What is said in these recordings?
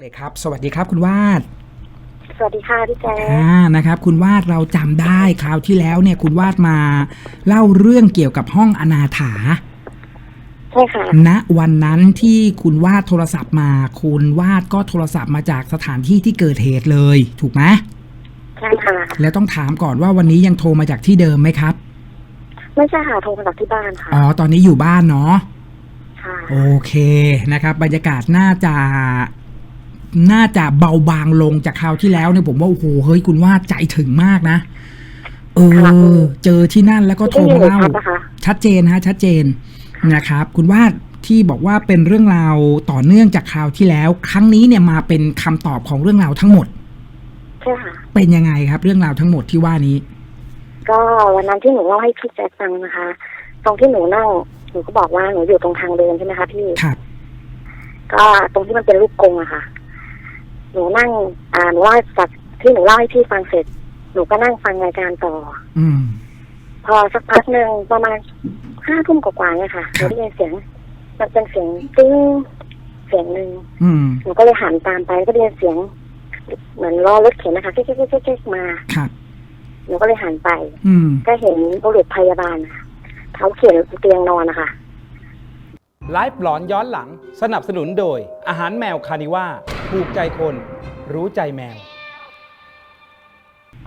เลยครับ สวัสดีครับคุณวาด สวัสดีค่ะพี่แจ๊คอ่านะครับ คุณวาดเราจำได้คราวที่แล้วเนี่ยคุณวาดมาเล่าเรื่องเกี่ยวกับห้องอนาถา ใช่ค่ะ ณวันนั้นที่คุณวาดโทรศัพท์มา คุณวาดก็โทรศัพท์มาจากสถานที่ที่เกิดเหตุเลย ถูกไหมใช่ค่ะ แล้วต้องถามก่อนว่าวันนี้ยังโทรมาจากที่เดิมไหมครับ ไม่ใช่ค่ะโทรมาจากที่บ้านค่ะอ๋อ ตอนนี้อยู่บ้านเนาะ ค่ะ โอเคนะครับ บรรยากาศน่าจะ น่าจะเบาบางลงจากคราวที่แล้วเนี่ยผมว่าโอ้โหเฮ้ยคุณว่าใจถึงมากนะเออ เจอที่นั่นแล้วก็โทรมาเล่าที่อยู่ในพักนะคะชัดเจนฮะ ชัดเจนนะครับ คุณว่าที่บอกว่าเป็นเรื่องราวต่อเนื่องจากคราวที่แล้ว ครั้งนี้เนี่ยมาเป็นคำตอบของเรื่องราวทั้งหมดใช่ค่ะเป็นยังไงครับ เรื่องราวทั้งหมดที่ว่านี้ ก็วันนั้นที่หนูเล่าให้พี่แจ๊คฟังนะคะ ตรงที่หนูนั่งหนูก็บอกว่าหนูอยู่ตรงทางเดินใช่ไหมคะพี่ครับก็ตรงที่มันเป็นลูกกรงอะค่ะ หนูนั่ง อ่าหนูเล่าจากที่หนูเล่าให้พี่ฟังเสร็จ หนูก็นั่งฟังรายการต่อ อืม พอสักพักหนึ่งประมาณห้าทุ่มกว่าๆเนี่ยค่ะหครันูบได้ยินเสียง มันเป็นเสียงติ้งเสียงหนึ่งอืม หนูก็เลยหันตามไปก็ได้ยินเสียง เหมือนล้อรถเข็นนะคะเก๊กๆๆๆๆมา ครับ หนูก็เลยหันไป อืม ก็เห็นบุรุษพยาบาลค่ะเขาเขียนเตียงนอนนะคะ ไลฟ์หลอนย้อนหลัง สนับสนุนโดยอาหารแมวคานิว่า ถูกใจคนรู้ใจแมว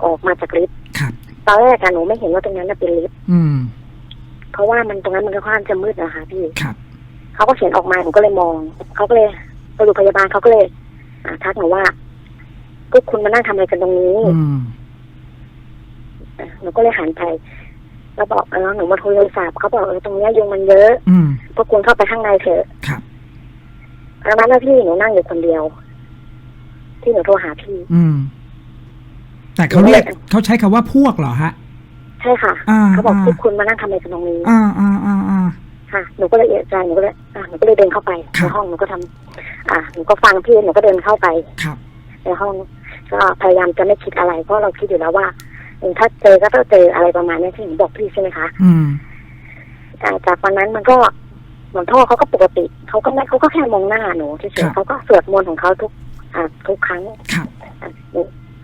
ออกมาจากลิฟต์ครับ ตอนแรกอะหนูไม่เห็นว่าตรงนั้นน่ะเป็นลิฟต์อืม เพราะว่ามันตรงนั้นมันก็ค่อนข้างจะมืดนะคะพี่ครับ เขาก็เขียนออกมาหนูก็เลยมองเขาก็เลยบุรุษพยาบาลเขาก็เลย อ่าทักหนูว่าพวกคุณมานั่งทำอะไรกันตรงนี้ อืมหนูก็เลยหันไปแล้วบอกเออหนูมาโทรศัพท์เขาบอกเออตรงเนี้ยยุงมันเยอะอืม พวกคุณเข้าไปข้างในเถอะครับตอนนั้นนะพี่หนูนั่งอยู่คนเดียว ที่หนูโทรหาพี่ อืม แต่เขาเรียกเขาใช้คำว่าพวกเหรอฮะ ใช่ค่ะ อ่าเขาบอกอ่าพวกคุณมานั่งทำอะไรกันตรงนี้ อ่าอ่าอ่าอ่า ค่ะ หนูก็เลยเอะใจ หนูก็เลยอ่าหนูก็เลยเดินเข้าไปครัในบ ห้อง หนูก็ทำอ่าหนูก็ฟังพี่ หนูก็เดินเข้าไป ครับ ในห้อง ก็พยายามจะไม่คิดอะไร เพราะเราคิดอยู่แล้วว่าเออถ้าเจอก็ต้องเจออะไรประมาณนี้ที่หนูบอกพี่ใช่ไหมคะ อืม แต่จากวันนั้นมันก็หลวงพ่อเขาก็ปกติ เขาก็ไม่เขาก็แค่มองหน้าหนูเฉครัยบ ๆเขาก็สวดมนต์ของเขาทุกอ่า ทุกครั้งครับอะ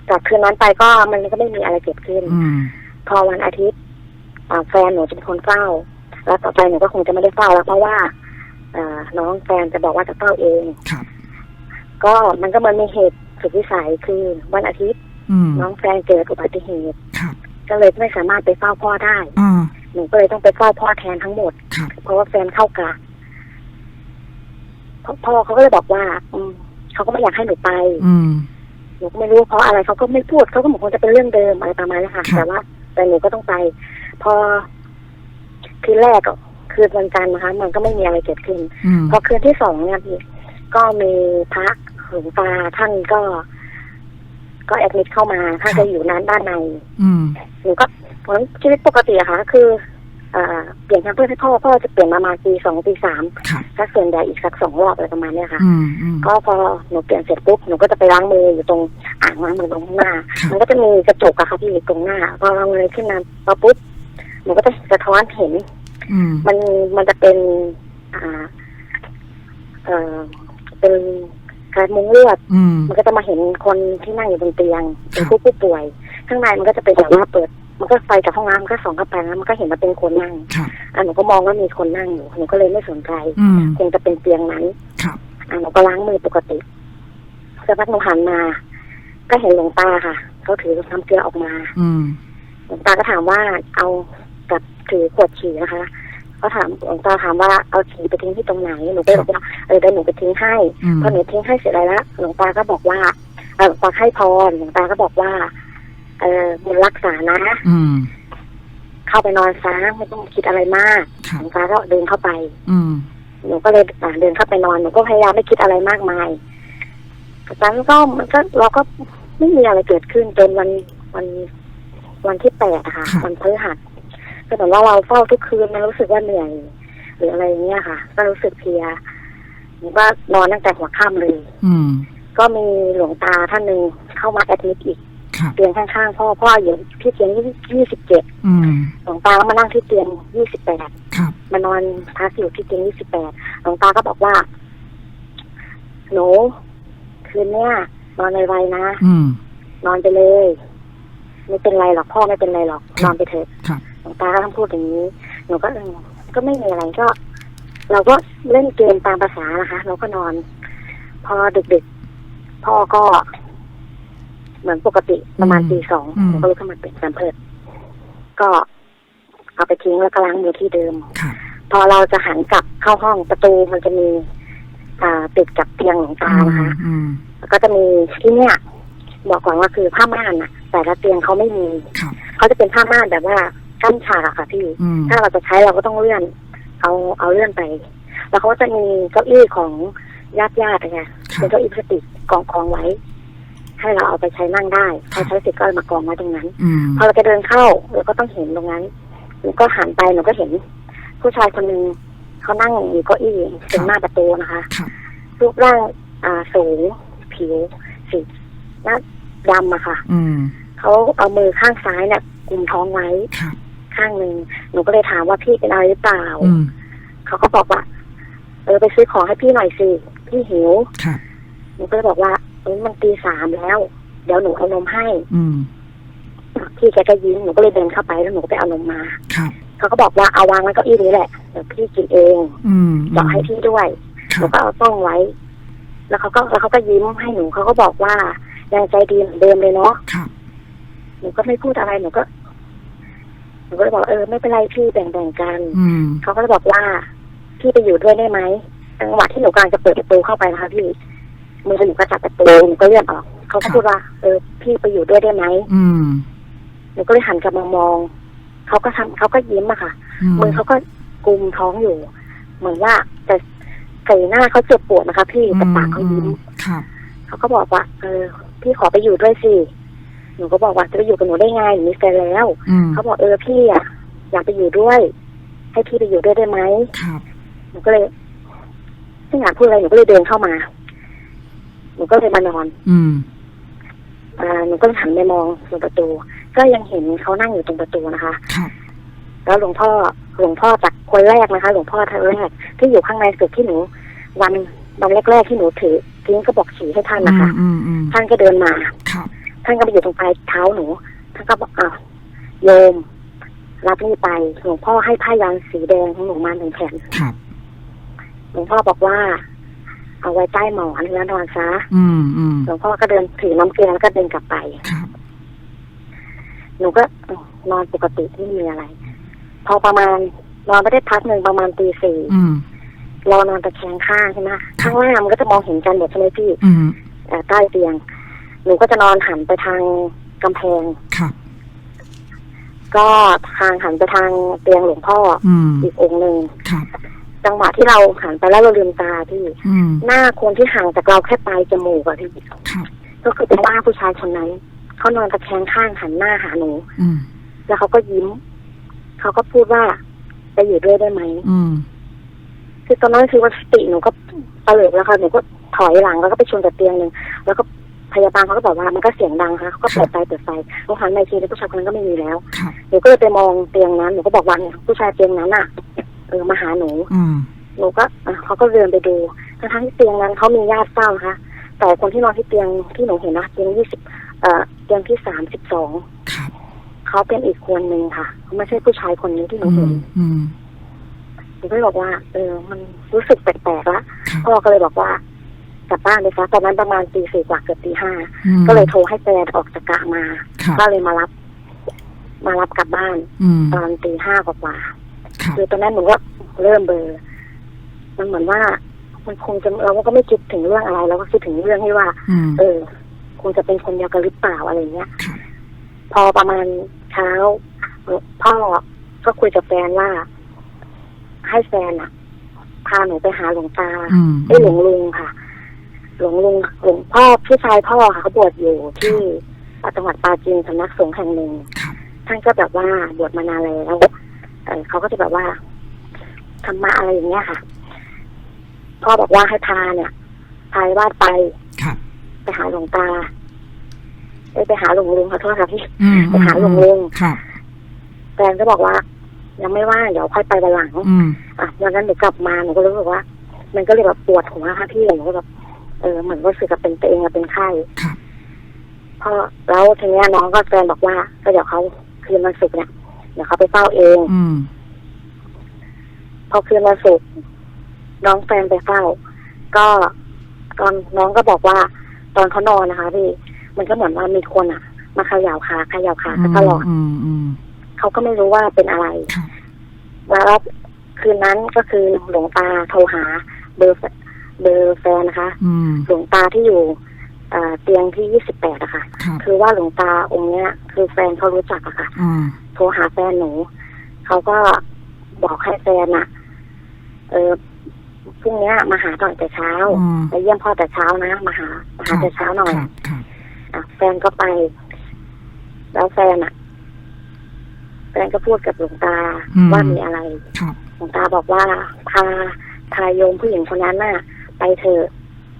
จากคืนนั้นไปก็มันก็ไม่มีอะไรเกิดขึ้นอืมพอวันอาทิตย์อ่าแฟนหนูจะเป็นคนเฝ้า แล้วต่อไปหนูก็คงจะไม่ได้เฝ้าแล้วเพราะว่าเอ่อน้องแฟนจะบอกว่าจะเฝ้าเองครับก็มันก็มันมีเหตุสุดวิสัยคือวันอาทิตย์อืมน้องแฟนเกิดอุบัติเหตุครับก็เลยไม่สามารถไปเฝ้าพ่อได้อ่าหนูก็เลยต้องไปเฝ้าพ่อแทนทั้งหมดครับเพราะว่าแฟนเข้ากะพ่อพ่อเขาก็เลยบอกว่าอืม เขาก็ไม่อยากให้หนูไปอืมหนูก็ไม่รู้เพราะอะไรเขาก็ไม่พูดเขาก็บอกคงจะเป็นเรื่องเดิมอะไรประมาณนี้ค่ะครับแต่ว่า แต่หนูก็ต้องไป พอคืนแรกอะคืนวันจันทร์นะคะ มันก็ไม่มีอะไรเกิดขึ้นอืมพอคืนที่สองเนี่ยพี่ก็มีพระหลวงตาท่านก็ ก็แอดมิดเข้ามาท่านจะอยู่นั้นด้านในอืมหนูก็เหมือนชีวิตปกติอะค่ะ คือ เอ่อเปลี่ยนแพมเพื่อให้พ่อพ่อจะเปลี่ยนมามาตีสองตีสามครับสักส่วนใหญ่อีกสักสองรอบอะไรประมาณเนี้ยค่ะอืมอืมก็พอหนูเปลี่ยนเสร็จปุ๊บหนูก็จะไปล้างมืออยู่ตรงอ่างล้างมือตรงข้างหน้าครับมันก็จะมีกระจกอะค่ะที่อยู่ตรงหน้าพอเราเงยขึ้นมาพอปุ๊บหนูก็จะสะท้อนเห็นอืมมันมันจะเป็นอ่าเอ่อเป็นกระมุงเลือดอืมมันก็จะมาเห็นคนที่นั่งอยู่บนเตียงเป็นครับผู้ผู้ป่วย ข้างในมันก็จะเป็นแบบว่าเปิด มันก็ไฟจากห้องน้ำมันก็ส่องเข้าไปแล้วมันก็เห็นว่าเป็นคนนั่งครับ อะหนูก็มองว่ามีคนนั่งอยู่หนูก็เลยไม่สนใจอืม คงจะเป็นเตียงนั้นครับ อะหนูก็ล้างมือปกติสักพักหนูหันมา ก็เห็นหลวงตาค่ะเขาถือน้ำเกลือออกมา อืม หลวงตาก็ถามว่าเอากับถือขวดฉี่นะคะเขาถามหลวงตาถามว่าเอาฉี่ไปทิ้งที่ตรงไหนหนูก็เลยบอกว่าเออเดี๋ยวหนูไปทิ้งให้อืม พอหนูทิ้งให้เสร็จแล้วหลวงตาก็บอกว่าเออหลวงตาให้พรหลวงตาก็บอกว่า เออบุญรักษานะอืม เข้าไปนอนซะไม่ต้องคิดอะไรมากครัหบลวงตาก็เดินเข้าไป อืม หนูก็เลยอ่าเดินเข้าไปนอนหนูก็พยายามไม่คิดอะไรมากมายจากนั้นก็มันก็เราก็ไม่มีอะไรเกิดขึ้นจนวันวันวันที่แปดอะค่ะวันพฤหัสก็เหมือนว่าเราเฝ้าทุกคืนมันรู้สึกว่าเหนื่อย หรืออะไรอย่างเงี้ยค่ะ ก็รู้สึกเพลียหนูก็นอนตั้งแต่หัวค่ำเลย อืม ก็มีหลวงตาท่านหนึ่งเข้ามาแอดมิดอีกครับ เตียงข้างๆพ่อพ่ออยู่ที่เตียงยี่สิบเจ็ดอืมหลวงตาก็มานั่งที่เตียงยี่สิบแปดครับมานอนพักอยู่ที่เตียงยี่สิบแปดหลวงตาก็บอกว่าหนูคคืนเนี้ยนอนไวๆนะอืมนอนไปเลย ไม่เป็นไรหรอกพ่อไม่เป็นไรหรอกครับนอนไปเถอะครับหลวงตาก็ต้องพูดอย่างนี้ หนูก็เออก็ไม่มีอะไรก็ เราก็เล่นเกมตามภาษานะคะ เราก็นอน พอดึกๆพ่อก็ เหมือนปกติประมาณอืมตีสองอืมหนูก็ลุกขึ้นมาเปลี่ยนแปมเพิร์ดก็เอาไปทิ้งแล้วก็ล้างมือที่เดิมครับพอเราจะหันกลับเข้าห้องประตูมันจะมี อ่าติดกับเตียงหลวงตานะคะอืมแล้วก็จะมีที่เนี่ยบอกก่อนว่าคือผ้าม่านอะแต่ละเตียงเขาไม่มีครับเขาจะเป็นผ้าม่านแบบว่ากั้นฉากอะค่ะพี่อืมถ้าเราจะใช้เราก็ต้องเลื่อน เอาเอาเลื่อนไป แล้วเขาก็จะมีเก้าอี้ของญาติญาติๆอะค่ะครัเป็บนเก้าอี้พลาสติกกองกองไว้ ให้เราเอาไปใช้นั่งได้พอใช้เสร็จก็เอามากองไว้ตรงนั้นอืมพอเราจะเดินเข้าเราก็ต้องเห็นตรงนั้นหนูก็หันไปหนูก็เห็น ผู้ชายคนหนึ่งเขานั่งอยู่เก้าอี้ตรงหน้าประตูนะคะครับรูปร่างอ่าสูง ผิวสีหน้าดำอะค่ะอืมเขาเอามือข้างซ้ายเนี่ยกุมท้องไว้ครับข้างหนึ่งหนูก็เลยถามว่าพี่เป็นอะไรหรือเปล่าอืมเขาก็บอกว่า เออไปซื้อของให้พี่หน่อยสิพี่หิวครับหนูก็เลยบอกว่า เออมันตีสามแล้ว เดี๋ยวหนูเอานมให้ อืมพี่แกก็ยิ้มหนูก็เลยเดินเข้าไปแล้วหนูก็ไปเอานมมา ครับ เขาก็บอกว่าเอาวางไว้เก้าอี้นี้แหละเดี๋ยวพี่กินเองอืมเจาะให้พี่ด้วยคหรันูบก็เอาต้องไว้ แล้วเขาก็แล้วเขาก็ยิ้มให้หนูเขาก็บอกว่ายังใจดีเหมือนเดิมเลยเนาะครับหนูก็ไม่พูดอะไรหนูก็หนูก็เลยบอกเออไม่เป็นไรพี่แบ่งๆกันอืมเขาก็เลยบอกว่าพี่ไปอยู่ด้วยได้ไหมจังหวะที่หนูกำลังจะเปิดประตูเข้าไปนะคะพี่ มือหนูก็จับประตูหนูก็เลื่อนออกเขาก็พูดว่า เออ พี่ไปอยู่ด้วยได้ไหมอืมหนูก็เลยหันกลับมามองเขาก็ทำเขาก็ยิ้มอะค่ะอืมมือเขาก็กุมท้องอยู่ เหมือนว่าแต่ใส่หน้าเขาเจ็บปวดนะคะ พี่แต่ปากเขายิ้มครับเขาก็บอกว่า เออ พี่ขอไปอยู่ด้วยสิหนูก็บอกว่าจะไปอยู่กับหนูได้ไงหนูมีแฟนแล้วอืมเขาบอกเออพี่อะอยากไปอยู่ด้วย ให้พี่ไปอยู่ด้วยได้ไหมครับหนูก็เลยไม่อยากพูดอะไรหนูก็เลยเดินเข้ามา หนูก็เลยมานอน อืม อ่าหนูก็เลยหันไปมองตรงประตู ก็ยังเห็นเขานั่งอยู่ตรงประตูนะคะ ครับ แล้วหลวงพ่อหลวงพ่อจากคนแรกนะคะ หลวงพ่อท่านแรกที่อยู่ข้างในสุดที่หนู วันวันแรกๆที่หนูถือทิ้งกระบอกฉี่ให้ท่านอืนะมคะ อืมอืมท่านก็เดินมา ครับ ท่านก็ไปอยู่ตรงปลายเท้าหนู ท่านก็บอกอ้าวโยม รับนี่ไป หลวงพ่อให้ผ้ายันสีแดงของหนูมาหนึ่งแผ่น ครับ หลวงพ่อบอกว่า เอาไว้ใต้หมอนแล้วนอนซะอืมอืมหลวงพ่อก็เดินถือน้ำเกลือแล้วก็เดินกลับไป ครับหนูก็เอ้านอนปกติไม่มีอะไร พอประมาณนอนไม่ได้พักหนึ่งประมาณตีสี่อืมเรานอนตะแคงข้างใช่ไหมข้างล่างมันก็จะมองเห็นกันหมดใช่ไหมพี่อืมเอ่อใต้เตียง หนูก็จะนอนหันไปทางกำแพง ครับ ก็ทางหันไปทางเตียงหลวงพ่ออืมอีกองค์หนึ่งครับ จังหวะที่เราหันไปแล้วเราลืมตาพี่อืมหน้าคนที่ห่างจากเราแค่ปลายจมูกอะพี่ครับก็คือเป็นว่าผู้ชายคนนั้นเขานอนตะแคงข้างหันหน้าหาหนูอืมแล้วเขาก็ยิ้มเขาก็พูดว่าไปอยู่ด้วยได้ไหมอืมคือตอนนั้นคือว่าสติหนูก็เตลิดแล้วค่ะหนูก็ถอยหลังแล้วก็ไปชนกับเตียงหนึ่งแล้วก็พยาบาลเขาก็บอกว่ามันก็เสียงดังค่ะเขาก็เปิดไฟเปิดไฟหนูหันไปอีกทีแล้วผู้ชายคนนั้นก็ไม่มีแล้วครับหนูก็เลยไปมองเตียงนั้นหนูก็บอกว่าเนี่ยผู้ชายเตียงนั้นอะเออมาหาหนูอืมหนูก็อะเขาก็เดินไปดูทั้งๆที่เตียงนั้นเขามีญาติเฝ้านะคะแต่คนที่นอนที่เตียงที่หนูเห็นนะเตียงยี่สิบเอ่อเตียงที่สามสิบสองครับ เขาเป็นอีกคนหนึ่งค่ะเขาไม่ใช่ผู้ชายคนนี้ที่หนูอืเห็มนอืม หนูก็เลยบอกว่า เออ มันรู้สึกแปลกๆละครับ พ่อก็เลยบอกว่ากลับบ้านไปซะตอนนั้นประมาณตีสี่กว่าเกือบตีห้าอืมก็เลยโทรให้แฟนออกจากกะมา ครับก็เลยมารับ มารับกลับบ้าน อืมตอนตีห้ากว่าครับๆ คือตอนนั้นหนูก็เริ่มเบลอร์มันเหมือนว่า มันคงจะเราก็ไม่คิดถึงเรื่องอะไรเราก็คิดถึงเรื่องที่ว่าอืมเออ คงจะเป็นคนเดียวกันหรือเปล่าอะไรเงี้ยครับพอประมาณเช้าพ่อก็คุยกับแฟนว่า ให้แฟนอะพาหนูไปหาหลวงตาอืมไอ้หลวงลุงค่ะ หลวงลุงหลวงพ่อพี่ชายพ่อค่ะเขาบวชอยู่ที่จังหวัดปราจีนสำนักสงฆ์แห่งหนึ่งครับท่านก็แบบว่าบวชมานานแล้วเออเขาก็จะแบบว่าธรรมะอะไรอย่างเงี้ยค่ะ พ่อบอกว่าให้พาเนี่ยพายวาดไปครับไปหาหลวงตาเอ้ยไปหาหลวงลุงขอโทษค่ะพี่อืมไปหาหลวงลุงครับแฟนก็บอกว่า ยังไม่ว่างเดี๋ยวค่อยไปวันหลังอืมอะวันนั้นหนูกลับมาหนูก็รู้สึกว่า มันก็เลยแบบปวดหัวค่ะพี่หนูก็แบบเอเออเหมือนรู้สึกกับเป็นตัวเองอะเป็นไข้ครับพอแล้วทีเนี้ยน้องก็แฟนบอกว่า ก็เดี๋ยวเขาคืนวันศุกร์เนี่ย เดี๋ยวเขาไปเฝ้าเอง อืม พอคืนวันศุกร์น้องแฟนไปเฝ้า ก็ตอนน้องก็บอกว่า ตอนเขานอนนะคะพี่ มันก็เหมือนว่ามีคนอะ มาเขย่าขาเขย่าขาเขาตลอดอืมอืมเขาก็ไม่รู้ว่าเป็นอะไรครับแล้วคืนนั้นก็คือหลวงตาโทรหา เบอร์แฟเบอร์แฟนนะคะ อืม หลวงตาที่อยู่อ่า เตียงที่ยี่สิบแปดอะค่ะ ครับคือว่าหลวงตาองค์เนี้ย คือแฟนเขารู้จักอะค่ะ อ่าโทรหาแฟนหนู เขาก็บอกให้แฟนอะเออพรุ่งเนี้ยมาหาตอนแต่เช้าอืมไปเยี่ยมพ่อแต่เช้านะมาหามาหาแต่เช้าหน่อยครับครับอะแฟนก็ไป แล้วแฟนอะแฟนก็พูดกับหลวงตาว่ามีอะไร ครับ หลวงตาบอกว่าพาพาโยมผู้หญิงคนนั้นน่ะ ไปเถอะ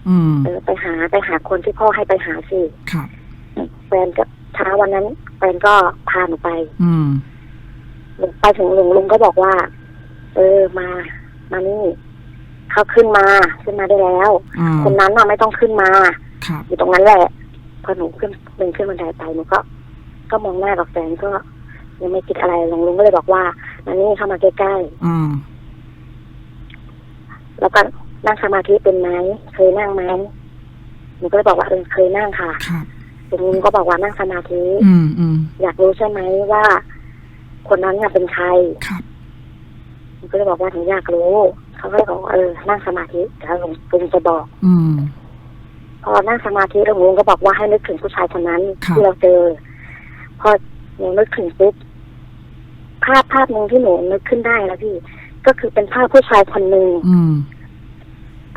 อืมเออไปหาไปหาคนที่พ่อให้ไปหาสิครับ แฟนก็เช้าวันนั้นแฟนก็พาหนูไปอืมไปถึงลุงลุงก็บอกว่า เออมามานี่เขาขึ้นมาขึ้นมาได้แล้ว อ่าคนนั้นน่ะไม่ต้องขึ้นมา ครับ อยู่ตรงนั้นแหละ พอหนูขึ้นเดินขึ้นบันไดไปหนูก็ ก็มองหน้ากับแฟนก็ ยังไม่คิดอะไรลุงลุงก็เลยบอกว่ามานี่เข้ามาใกล้ๆอ่าแล้วก็ นั่งสมาธิเป็นไหมเคยนั่งไหมหนูก็เลยบอกว่าเออเคยนั่งค่ะครับคุณลุงก็บอกว่านั่งสมาธิอืมอืมอยากรู้ใช่ไหมว่า คนนั้นน่ะเป็นใครครับหนูก็เลยบอกว่าหนูอยากรู้ เขาก็เลยบอกว่าเออ นั่งสมาธิเดี๋ยวลุงลุงจะบอก อืมพอนั่งสมาธิแล้วลุงก็บอกว่าให้นึกถึงผู้ชายคนนั้นครับที่เราเจอ พอหนูนึกถึงปุ๊บภาพภาพหนึ่งที่หนูนึกขึ้นได้แล้วพี่ ก็คือเป็นภาพผู้ชายคนหนึ่ง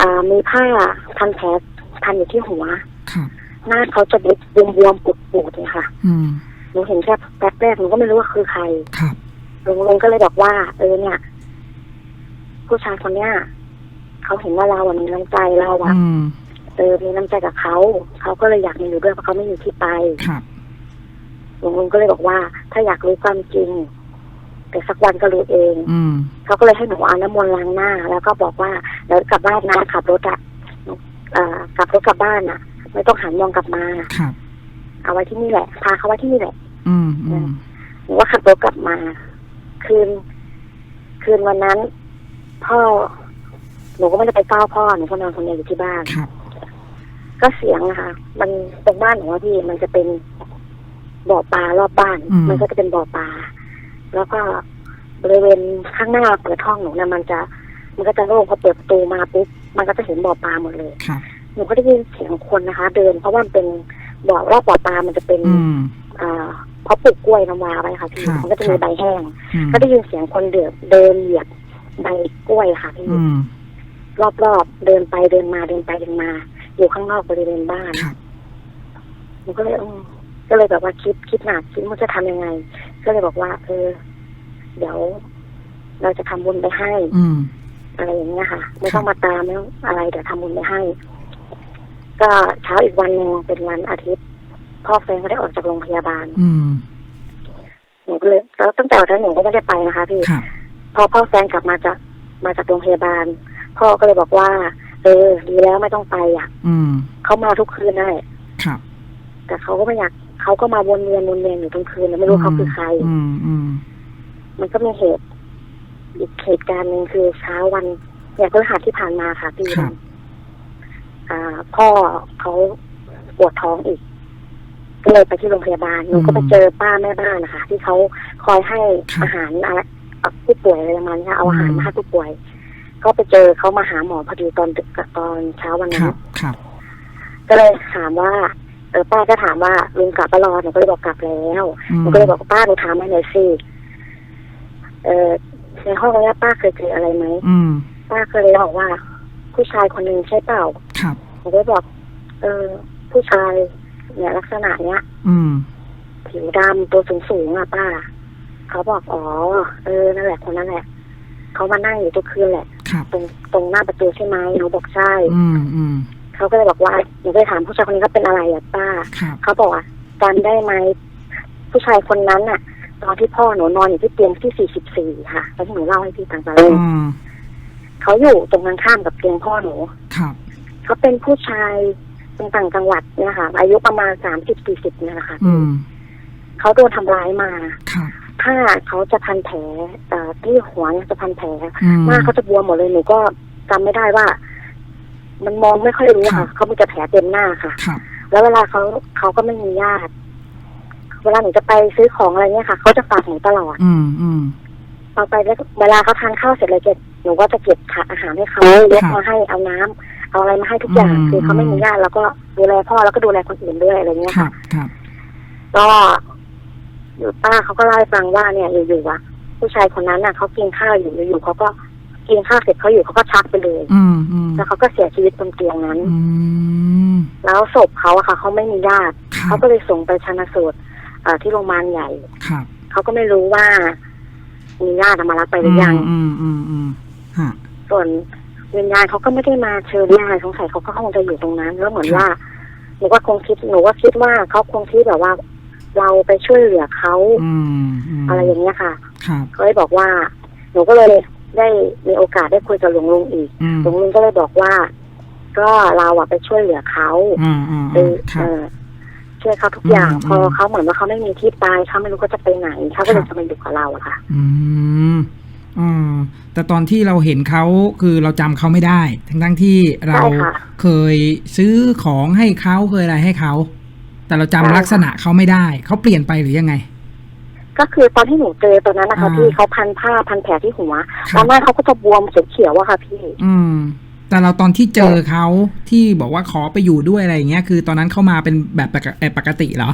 อืมอ่ามีผ้าพันแผลพันอยู่ที่หัวครับหน้าเขาจะบวมบวมๆปุดปูดๆเลยค่ะอืม หนูเห็นแค่แป๊บแรกหนูก็ไม่รู้ว่าคือใครครับ ลุงลุงก็เลยบอกว่า เออเนี่ย ผู้ชายคนเนี้ยเขาเห็นว่าเราอะมีน้ำใจเราอะอืม เออมีน้ำใจกับเขาเขาก็เลยอยากมาอยู่ด้วยเพราะเขาไม่มีที่ไป ครับ ลุงลุงก็เลยบอกว่า ถ้าอยากรู้ความจริงแต่สักวันก็รู้เอง อืม เขาก็เลยให้หนูเอาน้ำมนต์ล้างหน้า แล้วก็บอกว่าเดี๋ยวกลับบ้านนะขับรถอะเอ่อกลับรถกลับบ้านอะไม่ต้องหันมองกลับมาครับเอาไว้ที่นี่แหละ พาเขาไว้ที่นี่แหละ อืมอืมหนูก็ขับรถกลับมา คืน คืนวันนั้น พ่อ หนูก็ไม่ได้ไปเฝ้าพ่อหนูก็นอนคนเดียวอยู่ที่บ้านครับก็เสียงนะคะมันตรงบ้านหนูว่าพี่มันจะเป็นบ่อปลารอบบ้านอืมมันก็จะเป็นบ่อปลาแล้วก็ บริเวณข้างหน้าเปิดห้องหนูเนี่ยมันจะ มันก็จะโล่งพอเปิดประตูมาปุ๊บมันก็จะเห็นบ่อปลาหมดเลยครับหนูก็ได้ยินเสียงคนนะคะ เดินเพราะว่ามันเป็นบ่อรอบบ่อปลามันจะเป็น อืม อ่าเพราะปลูกกล้วยน้ำว้าไว้ค่ะพี่ครับมันก็จะมีครับใบแห้ง อืมก็ได้ยินเสียงคนเดือดเดินเหยียบใบกล้วยค่ะพี่ อืมรอบๆเดินไปเดินมาเดินไปเดินมา อยู่ข้างนอกบริเวณบ้านครับ หนูก็เลยอืมก็เลยแบบว่าคิดคิดหนักคิดว่าจะทำยังไง ก็เลยบอกว่า เออ เดี๋ยวเราจะทำบุญไปให้ อืมอะไรอย่างเงี้ยค่ะ ไม่ต้องมาตามไม่ต้องอะไรเดี๋ยวทำบุญไปให้ ก็เช้าอีกวันหนึ่งเป็นวันอาทิตย์พ่อแฟนก็ได้ออกจากโรงพยาบาล อืมหนูก็เลยแล้วตั้งแต่วันนั้นหนูก็ไม่ได้ไปนะคะพี่ครับพอพ่อแฟนกลับมาจากมาจากโรงพยาบาล พ่อก็เลยบอกว่า เออ ดีแล้วไม่ต้องไปอะ อืมเขามาทุกคืนได้ครับแต่เขาก็ไม่อยากเขาก็มาวนเวียนวนเวียนอยู่ทั้งคืนนะไม่รู้เขาคือใคร อืมอื มมันก็มีเหตุอีกเหตุการณ์หนึ่งคือเช้าวันเนี่ยพฤหัสที่ผ่านมาค่ะพี่ครับ อ่า พ่อเขาปวดท้องอีก ก็เลยไปที่โรงพยาบาลหนูก็ไปเจอป้าแม่บ้านนะคะ ที่เขาคอยให้อาหารอะไรกับผู้ป่วยอะไรประมาณนี้ค่ะเอาอาหารมาให้ผู้ป่วย ก็ไปเจอเขามาหาหมอพอดีตอนดึกกับตอนเช้าวันคนั้รัน บ ครับ ก็เลยถามว่า เออป้าก็ถามว่าลุงกลับมารอหนูก็เลยบอกกลับแล้วอืหมนูก็เลยบอกว่าป้าหนูถามให้หน่อยสิ เออในห้องนี้ป้าเคยเจออะไรไหมอืมป้าเคยเลยบอกว่า ผู้ชายคนหนึ่งใช่เปล่าครับ หนูก็บอก เออ ผู้ชายเนี่ยลักษณะเนี้ย อืม ผิวดำตัวสูงสูงๆอะป้า เขาบอกอ๋อ เออนั่นแหละคนนั้นแหละ เขามานั่งอยู่ทุกคืนแหละ ครับ ตรงตรงหน้าประตูใช่ไหมหนูบอกใช่ อืมอืมเขาก็เลยบอกว่าหนูก็เลยถามผู้ชายคนนี้เขาเป็นอะไรอะป้า ครับ เขาบอกว่าจำได้ไหมผู้ชายคนนั้นน่ะ ตอนที่พ่อหนูนอนอยู่ที่เตียงที่44ค่ะแล้วที่หนูเล่าให้พี่ต่างๆอืเลยมเขาอยู่ตรงกันข้ามกับเตียงพ่อหนู ครับ เขาเป็นผู้ชายเป็นต่างจังหวัดเนี่ยค่ะ อายุประมาณสามสิบสี่สิบเนี่ยนะคะอืมเขาโดนทำร้ายมา ครับถ้าเขาจะพันแผลเอ่อที่หัวเนี่ยจะพันแผลอืม หน้าเขาจะบวมหมดเลยหนูก็จำไม่ได้ว่า มันมองไม่ค่อยรู้ครัค่ะบเขามีแต่แผลเต็มหน้าค่ะ ครับ แล้วเวลาเขาเขาก็ไม่มีญาติ เวลาหนูจะไปซื้อของอะไรเงี้ยค่ะเขาจะฝากหนูตลอดอืมอืมพอไปแล้วเวลาเขาทานข้าวเสร็จเลยเก็บหนูก็จะเก็บขาอาหารให้เขายกครับมาให้เอาน้ำเอาอะไรมาให้ทุกอย่างอืมคือเขาไม่มีญาติแล้วก็ดูแลพ่อแล้วก็ดูแลคนอื่นด้วยอะไรเงี้ยครัค่ะบครับก็อยู่ป้าเขาก็เล่าให้ฟังว่าเนี่ยอยู่ๆอะผู้ชายคนนั้นน่ะเขากินข้าวอยู่อยู่ๆเขาก็กินข้าวเสร็จเขาอยู่เขาก็ชักไปเลยอืมอืมแล้วเขาก็เสียชีวิตบนเตียงนั้นอืมแล้วศพเขาอะค่ะเขาไม่มีญาติครัเขาบก็เลยส่งไปชันสูตรเอ่อที่โรงพยาบาลใหญ่ครับเขาก็ไม่รู้ว่ามีญาติมารับไปหรือยัง อืมอืมอืมฮะส่วนวิญญาณเขาก็ไม่ได้มาเชิญญาติสงสัยเขาก็คงจะอยู่ตรงนั้น แล้วเหมือนครับว่าหนูก็คงคิดหนูก็คิดว่าเขาคงคิดแบบว่า เราไปช่วยเหลือเขาอืมมอะไรอย่างเงี้ยค่ะครับก็เลยบอกว่า หนูก็เลยได้มีโอกาสได้คุยกับหลวงลุงอีกอืมหลวงลุงก็เลยบอกว่า ก็เราอะไปช่วยเหลือเขาอืมอืมไปอืมคเอรับอ ช่วยเขาทุกอย่าง อืม พออืมเขาเหมือนว่าเขาไม่มีที่ไปเขาไม่รู้เขาจะไปไหนเขาก็เลครัยบจะมาอยู่กับเราอะค่ะ อืมอืมแต่ตอนที่เราเห็นเขาคือเราจำเขาไม่ได้ ทั้งทั้งๆที่เราใช่ค่ะเคยซื้อของให้เขาเคยอะไรให้เขา แต่เราจำใช่ค่ะ ลักษณะเขาไม่ได้ เขาเปลี่ยนไปหรือยังไง ก็คือตอนที่หนูเจอตอนนั้นนะคะอ่าพี่เขาพันผ้าพันแผลที่หัวคตรัอบนนั้นเขาก็จะบวมเขียวๆอะค่ะพี่ อืม แต่เราตอนที่เจอเขาที่บอกว่าขอไปอยู่ด้วยอะไรอย่างเงี้ย คือตอนนั้นเข้ามาเป็นแบบปกเอ่อปกติเหรอ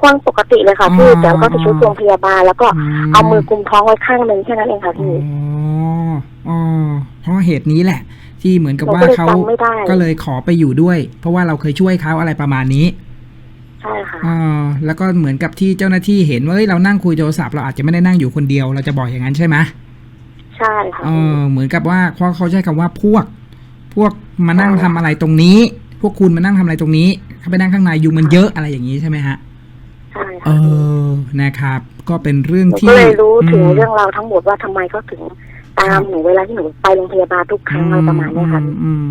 พวงปกติเลยค่ะอ๋อพี่แต่ก็จะชุดโรงพยาบาลแล้วก็อืมเอามือกุมท้องไว้ข้างหนึ่งแค่นั้นเองค่ะอ๋อพี่อ๋อเพราะเหตุนี้แหละ ที่เหมือนกับหนูว่าก็เลยเขาจำไม่ได้ก็เลยขอไปอยู่ด้วย เพราะว่าเราเคยช่วยเขาอะไรประมาณนี้ใช่ค่ะอ่าแล้วก็เหมือนกับที่เจ้าหน้าที่เห็นว่าเฮ้ยเรานั่งคุยโทรศัพท์เราอาจจะไม่ได้นั่งอยู่คนเดียว เราจะบอกอย่างนั้นใช่ไหมใช่ค่ะเออเหมือนกับว่าเพราะเขาใช้คำว่าพวกพ วกมานั่งทำอะไรตรงนี้ พวกคุณมานั่งทำอะไรตรงนี้เขาไปนั่งข้างในยุงมันเยอะอะไรอย่างนี้ใช่ไหมฮะใช่เอค่ะพี่อนะครับ ก็เป็นเรื่องหนูที่ก็เลยรู้ถึงมเรื่องราวทั้งหมดว่าทำไมเขาถึงตามหนูเวลาที่หนูไปโรงพยาบาลทุกครั้งอะไรประมาณเนี้ยค่ะอืมอืม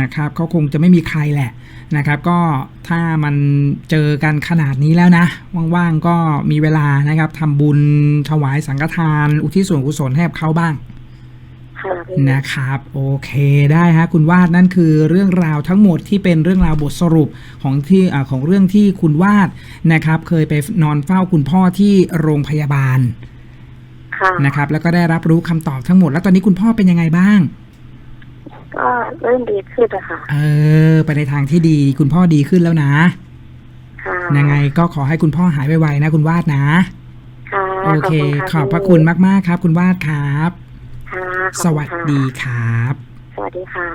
นะครับเขาคงจะไม่มีใครแหละนะครับ ก็ถ้ามันเจอกันขนาดนี้แล้วนะ ว่างๆก็มีเวลานะครับทำบุญถวายสังฆทาน อุทิศส่วนกุศลให้กับเขาบ้างค่ะพี่ นะครับ โอเคได้ฮะคุณวาดนั่นคือเรื่องราวทั้งหมดที่เป็นเรื่องราวบทสรุปของที่อาของเรื่องที่คุณวาดนะครับ เคยไปนอนเฝ้าคุณพ่อที่โรงพยาบาลค่ะนะครับ แล้วก็ได้รับรู้คำตอบทั้งหมด แล้วตอนนี้คุณพ่อเป็นยังไงบ้าง ก็เริ่มดีขึ้นอะค่ะเออ ไปในทางที่ดีคุณพ่อดีขึ้นแล้วนะค่ะยังไงก็ขอให้คุณพ่อหายไวๆนะ คุณวาดนะค่ะโอเคขขออบบพพระระคุคุณณมากๆครับ คุณวาดครับค่ะ ขอบสคุณวัสค่ะดีครับ สวัสดีค่ะ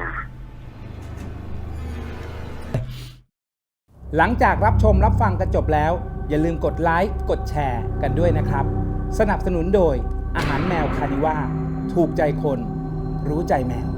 หลังจากรับชมรับฟังกันจบแล้ว อย่าลืมกดไลค์กดแชร์กันด้วยนะครับ สนับสนุนโดยอาหารแมวคานิว่า ถูกใจคน รู้ใจแมว